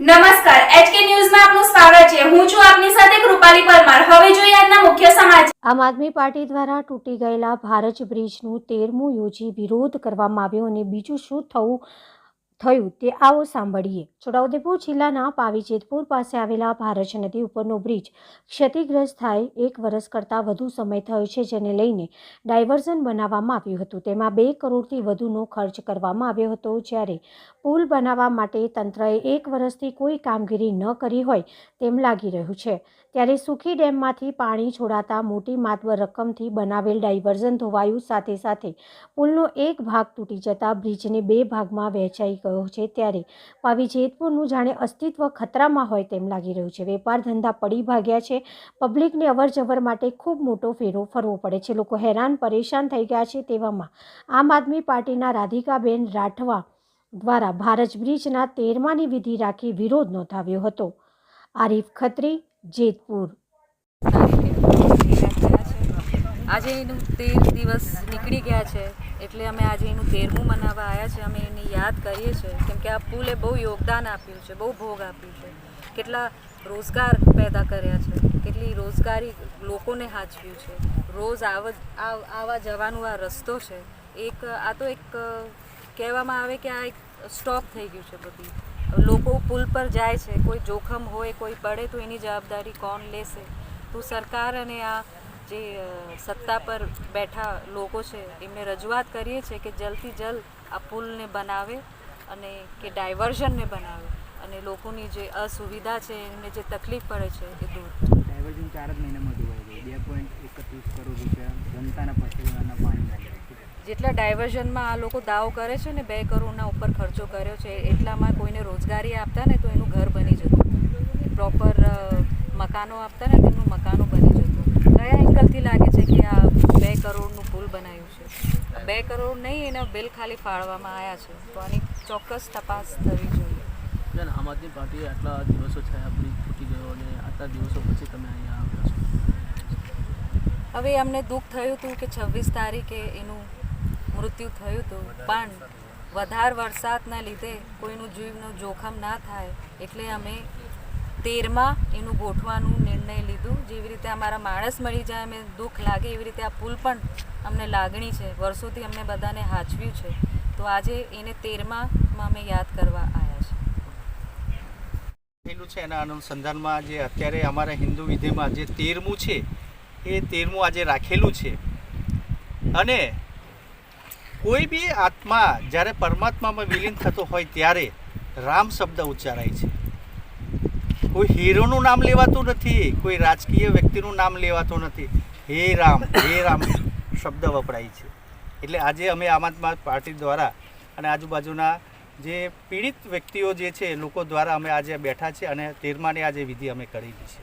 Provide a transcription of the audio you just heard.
નમસ્કાર એચકે ન્યૂઝમાં આપનું સ્વાગત છે. હું છું આપની સાથે કૃપાલી પરમાર. હવે જોઈએ આજના મુખ્ય સમાચાર. આમ આદમી પાર્ટી દ્વારા તૂટી ગયેલા ભારત બ્રિજનું તેરમું યોજી વિરોધ કરવામાં આવ્યો અને બીજું શું થવું થયું તે આવો સાંભળીએ. છોટાઉદેપુર જિલ્લાના પાવીજેતપુર પાસે આવેલા ભારજ નદી ઉપરનો બ્રિજ ક્ષતિગ્રસ્ત થાય એક વર્ષ કરતાં વધુ સમય થયો છે જેને લઈને ડાયવર્ઝન બનાવવામાં આવ્યું હતું. તેમાં બે કરોડથી વધુનો ખર્ચ કરવામાં આવ્યો હતો જ્યારે પુલ બનાવવા માટે તંત્રએ એક વર્ષથી કોઈ કામગીરી ન કરી હોય તેમ લાગી રહ્યું છે. ત્યારે સુખી ડેમમાંથી પાણી છોડાતા મોટી માતબર રકમથી બનાવેલ ડાયવર્ઝન ધોવાયું સાથે સાથે પુલનો એક ભાગ તૂટી જતા બ્રિજને બે ભાગમાં વહેંચાઈ ગયો. છે ત્યારે. પાવી જેતપુરનું જાણે અસ્તિત્વ ખતરામાં હોય તેમ લાગી રહ્યું છે. વેપાર ધંધા પડી ભાગ્યા છે. પબ્લિકને અવરજવર માટે ખૂબ મોટો ફેરો ફરવો પડે છે. લોકો હેરાન, પરેશાન થઈ ગયા છે તેવામાં. આમ આદમી પાર્ટીના રાધિકાબેન રાઠવા દ્વારા ભારત બ્રિજના તેરમાની વિધિ રાખી વિરોધ નોંધાવ્યો હતો. આરીફ ખત્રી, જેતપુર. આજે એનું તેર દિવસ નીકળી ગયા છે. એટલે અમે આજે એનું તેરમું મનાવવા આવ્યા છે. અમે એને યાદ કરીએ છીએ. કેમકે આ પુલે બહુ યોગદાન આપ્યું છે, બહુ ભોગ આપ્યું છે. કેટલા રોજગાર પેદા કર્યા છે. કેટલી રોજગારી લોકોને હાચવ્યું છે. રોજ આવ જવાનું આ રસ્તો છે. એક, આ તો એક, કહેવામાં આવે કે આ એક સ્ટોપ થઈ ગયું છે બધી. લોકો પુલ પર જાય છે. કોઈ જોખમ હોય, કોઈ પડે તો એની જવાબદારી કોણ લેશે? તો સરકાર અને આ જે સત્તા પર બેઠા લોકો છે એમને રજૂઆત કરીએ છીએ કે જલ્દથી જલ્દ આ પુલને બનાવે અને કે ડાયવર્ઝનને બનાવે અને લોકોની જે અસુવિધા છે એમને જે તકલીફ પડે છે એ દૂર. ડાયવર્ઝન ચાર જ મહિનામાં જોવાઈ ગયું બે પોઈન્ટ એકત્રીસ કરોડ રૂપિયા જનતાના પસંદના પાણી જેટલા ડાયવર્ઝનમાં આ લોકો દાવો કરે છે ને બે કરોડના ઉપર ખર્ચો કર્યો છે એટલામાં કોઈને રોજગારી આપતા ને તો એનું ઘર બની જતું. પ્રોપર મકાનો આપતા ને તેનું મકાનો બની જતું. કયા એંગલથી લાગે છે કે આ બે કરોડનું પુલ બનાવ્યું છે. બે કરોડ નહીં એના બિલ ખાલી ફાળવામાં આવ્યા છે. તો આની ચોક્કસ તપાસ થવી જોઈએ. જન આમ આદમી પાર્ટી આટલા દિવસો થયા આપણી તૂટી ગયો અને આટલા દિવસો પછી તમે અહીંયા આવ્યા છો. હવે અમને દુઃખ થયું હતું કે છવ્વીસ તારીખે એનું મૃત્યુ થયું હતું. પણ વધારે વરસાદના લીધે કોઈનું જીવનું જોખમ ના થાય એટલે અમે તેરમાં એનું ગોઠવાનું નિર્ણય લીધું. જેવી રીતે અમારા માણસ મળી જાય અમે દુઃખ લાગે, એવી રીતે આ પુલ પણ અમને લાગણી છે. વર્ષોથી અમને બધાને હાચવ્યું છે. તો આજે એને તેરમાં અમે યાદ કરવા આવ્યા છે થયેલું છે એના અનુસંધાનમાં જે અત્યારે અમારા હિન્દુ વિધિમાં જે તેરમું છે, એ તેરમું આજે રાખેલું છે. અને કોઈ બી આત્મા જ્યારે પરમાત્મામાં વિલીન થતો હોય ત્યારે રામ શબ્દ ઉચ્ચારાય છે. કોઈ હીરોનું નામ લેવાતું નથી, કોઈ રાજકીય વ્યક્તિનું નામ લેવાતું નથી. હે રામ હે રામ શબ્દ વપરાય છે. એટલે આજે અમે આમ આદમી પાર્ટી દ્વારા અને આજુબાજુના જે પીડિત વ્યક્તિઓ જે છે લોકો દ્વારા અમે આજે બેઠા છે અને તેરમાની આજે વિધિ અમે કરી છે.